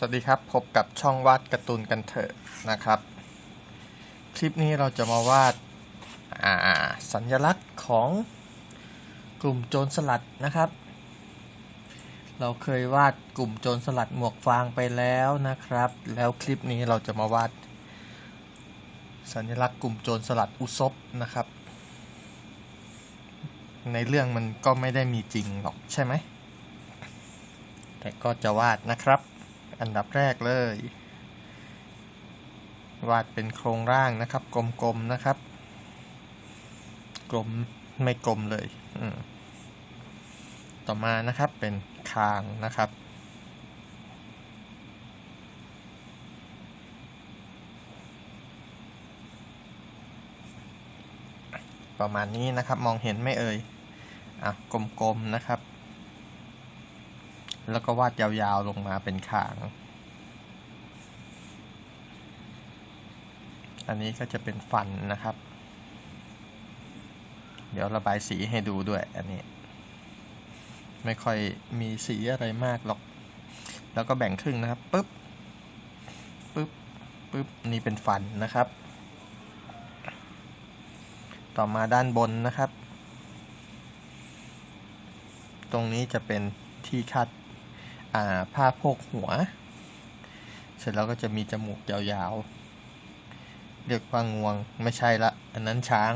สวัสดีครับ พบกับช่องวาดการ์ตูนกันเถอะนะครับ คลิปนี้เราจะมาวาดาสัญลักษณ์ของกลุ่มโจรสลัดนะครับ เราเคยวาดกลุ่มโจรสลัดหมวกฟางไปแล้วนะครับ แล้วคลิปนี้เราจะมาวาด สัญลักษณ์กลุ่มโจรสลัดอุซบนะครับ ในเรื่องมันก็ไม่ได้มีจริงหรอกใช่ไหมแต่ก็จะวาดนะครับ อันดับแรกเลย วาดเป็นโครงร่างนะครับ กลมๆนะครับ กลมไม่กลมเลยต่อมานะครับเป็นคางนะครับ ประมาณนี้นะครับมองเห็นไม่เอ่ยอะกลมๆนะครับ แล้วก็วาดยาวๆลงมาเป็นขาง อันนี้ก็จะเป็นฟันนะครับ เดี๋ยวระบายสีให้ดูด้วยอันนี้ ไม่ค่อยมีสีอะไรมากหรอก แล้วก็แบ่งครึ่งนะครับปึ๊บปึ๊บปึ๊บนี่เป็นฟันนะครับ ต่อมาด้านบนนะครับ ตรงนี้จะเป็นที่คัด ผ้าโพกหัว เสร็จแล้วก็จะมีจมูกยาวๆ เรียกว่างวงไม่ใช่ละ อันนั้นช้าง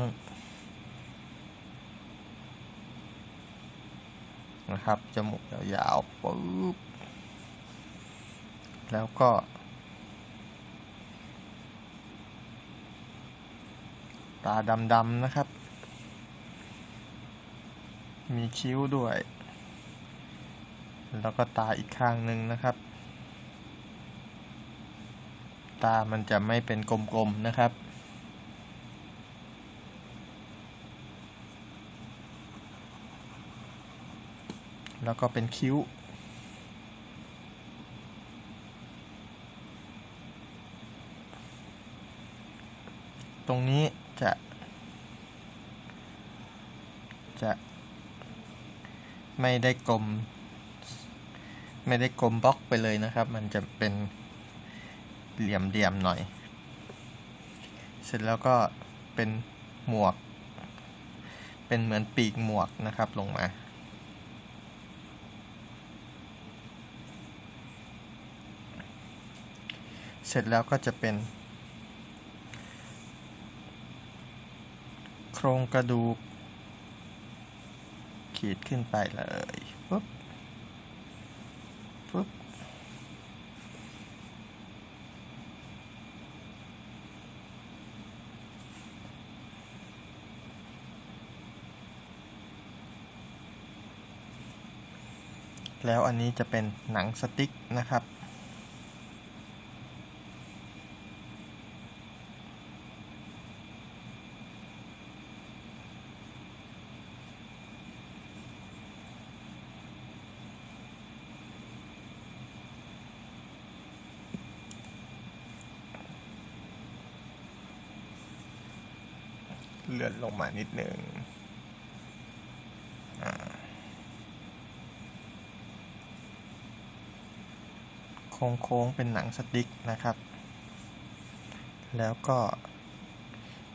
นะครับ จมูกยาวๆปุ๊บแล้วก็ ตาดำๆนะครับ มีคิ้วด้วย แล้วก็ตาอีกข้างหนึ่งนะครับ ตามันจะไม่เป็นกลมๆนะครับ แล้วก็เป็นคิ้วตรงนี้จะ จะ ไม่ได้กลม ไม่ได้กลมบล็อกไปเลยนะครับ มันจะเป็นเหลี่ยมๆหน่อย เสร็จแล้วก็เป็นหมวก เป็นเหมือนปีกหมวกนะครับลงมา เสร็จแล้วก็จะเป็น โครงกระดูกขีดขึ้นไปเลยปุ๊บ ปุ๊บ แล้วอันนี้จะเป็นหนังสติ๊กนะครับ เลื่อนลงมานิดหนึ่งอ่า โค้งๆเป็นหนังสติ๊กนะครับ แล้วก็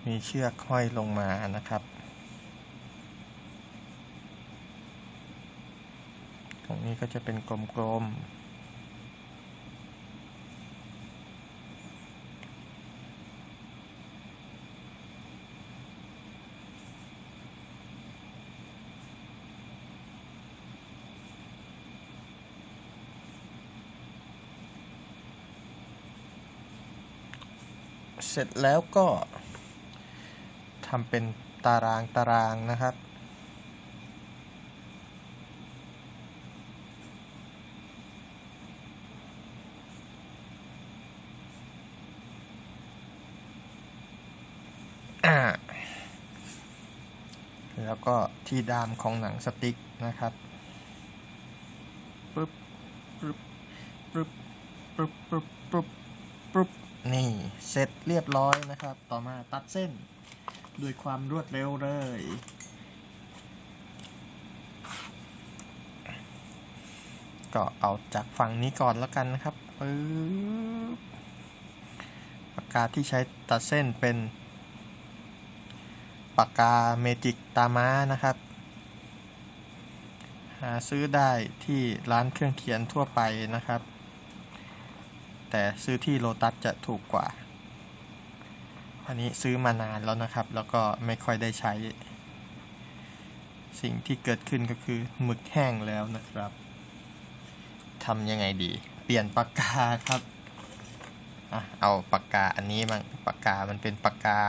มีเชือกห้อยลงมานะครับ ตรงนี้ก็จะเป็นกลมๆ เสร็จแล้วก็ทำเป็นตารางตารางนะครับ แล้วก็ที่ดามของหนังสติ๊กนะครับปึ๊บปึ๊บปึ๊บปึ๊บปึ๊บปึ๊บปึ๊บ นี่เสร็จเรียบร้อยนะครับ ต่อมาตัดเส้นด้วยความรวดเร็วเลย ก็เอาจากฝั่งนี้ก่อนแล้วกันนะครับปึ๊บปากกาที่ใช้ตัดเส้นเป็น ปากกาเมจิกตาม้านะครับ หาซื้อได้ที่ร้านเครื่องเขียนทั่วไปนะครับ แต่ซื้อที่โลตัสจะถูกกว่า อันนี้ซื้อมานานแล้วนะครับ แล้วก็ไม่ค่อยได้ใช้ สิ่งที่เกิดขึ้นก็คือหมึกแห้งแล้วนะครับทำยังไงดี เปลี่ยนปากกาครับอะเอาปากกาอันนี้มันปากกามันเป็นปากกา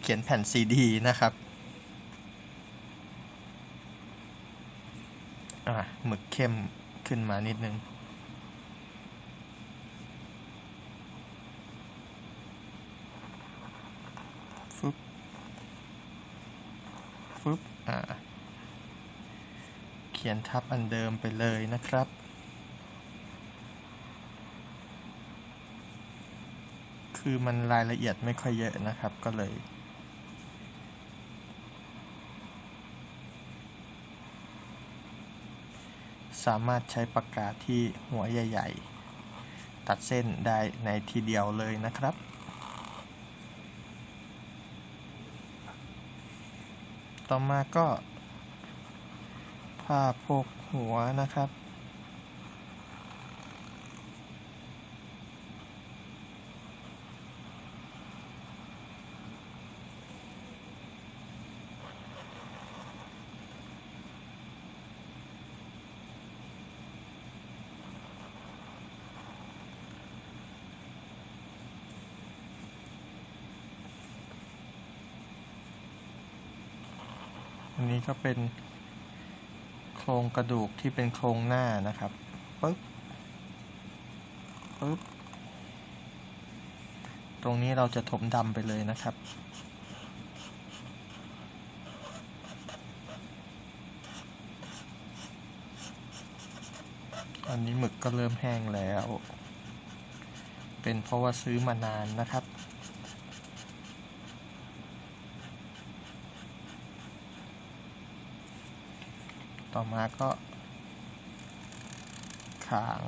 เขียนแผ่นซีดีนะครับอะหมึกเข้มขึ้นมานิดนึง ฟึบ ฟึบอ่า เขียนทับอันเดิมไปเลยนะครับ คือมันรายละเอียดไม่ค่อยเยอะนะครับ ก็เลยสามารถใช้ปากกาที่หัวใหญ่ ๆ ตัดเส้นได้ในทีเดียวเลยนะครับ ต่อมาก็ผ่าโพกหัวนะครับ อันนี้ก็เป็นโครงกระดูกที่เป็นโครงหน้านะครับปึ๊บปึ๊บตรงนี้เราจะถมดำไปเลยนะครับ อันนี้หมึกก็เริ่มแห้งแล้ว เป็นเพราะว่าซื้อมานานนะครับ ต่อมาก็คาง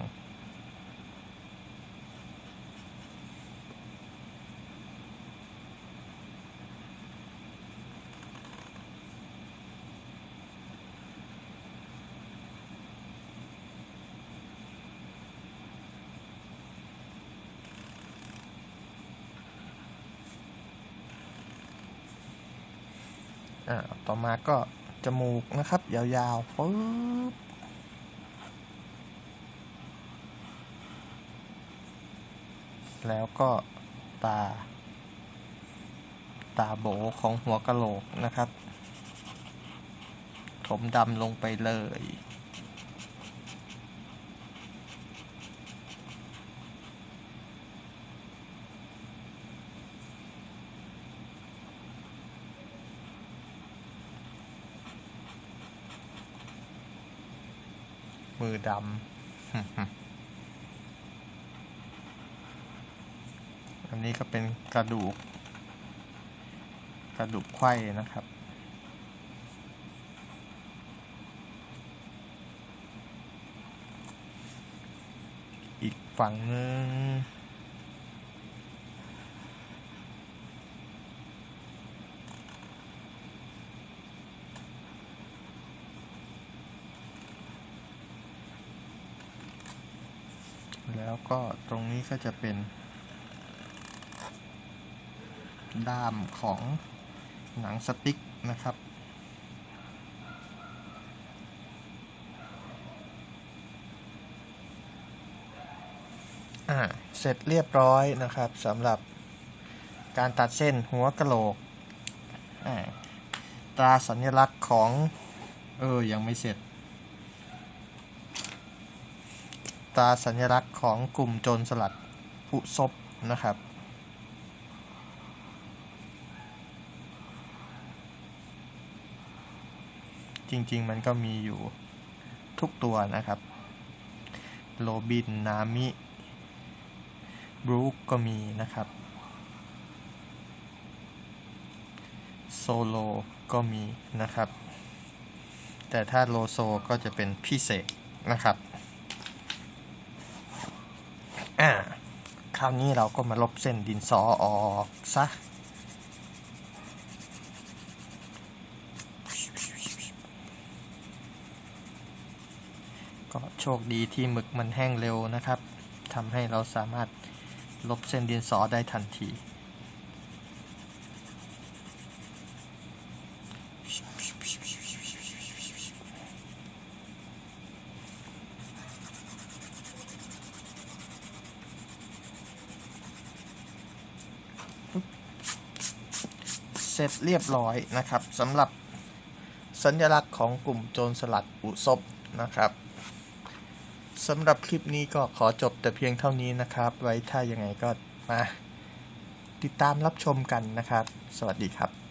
อ่าต่อมาก็ จมูกนะครับ ยาวๆปึ๊บแล้วก็ตา ตาโบของหัวกะโหลกนะครับ ถมดำลงไปเลย มือดำ อันนี้ก็เป็นกระดูก กระดูกไขว้นะครับอีกฝั่งหนึ่ง แล้วก็ตรงนี้ก็จะเป็น ด้ามของหนังสติ๊กนะครับ เสร็จเรียบร้อยนะครับสำหรับการตัดเส้นหัวกะโหลกตราสัญลักษณ์ของ เออ ยังไม่เสร็จ ตราสัญลักษณ์ของกลุ่มโจรสลัดผู้ซบนะครับ จริงๆมันก็มีอยู่ทุกตัวนะครับ โรบิน นามิบรูคก็มีนะครับ โซโลก็มีนะครับ แต่ถ้าโลโซก็จะเป็นพิเศษนะครับ อ่า ค ราวนี้เราก็มาลบเส้นดินสอออกซะก็โชคดีที่หมึกมันแห้งเร็วนะครับทำให้เราสามารถลบเส้นดินสอได้ทันที เสร็จเรียบร้อยนะครับสำหรับสัญลักษณ์ของกลุ่มโจรสลัดอุศบนะครับสำหรับคลิปนี้ก็ขอจบแต่เพียงเท่านี้นะครับ ไว้ถ้ายังไงก็มาติดตามรับชมกันนะครับ สวัสดีครับ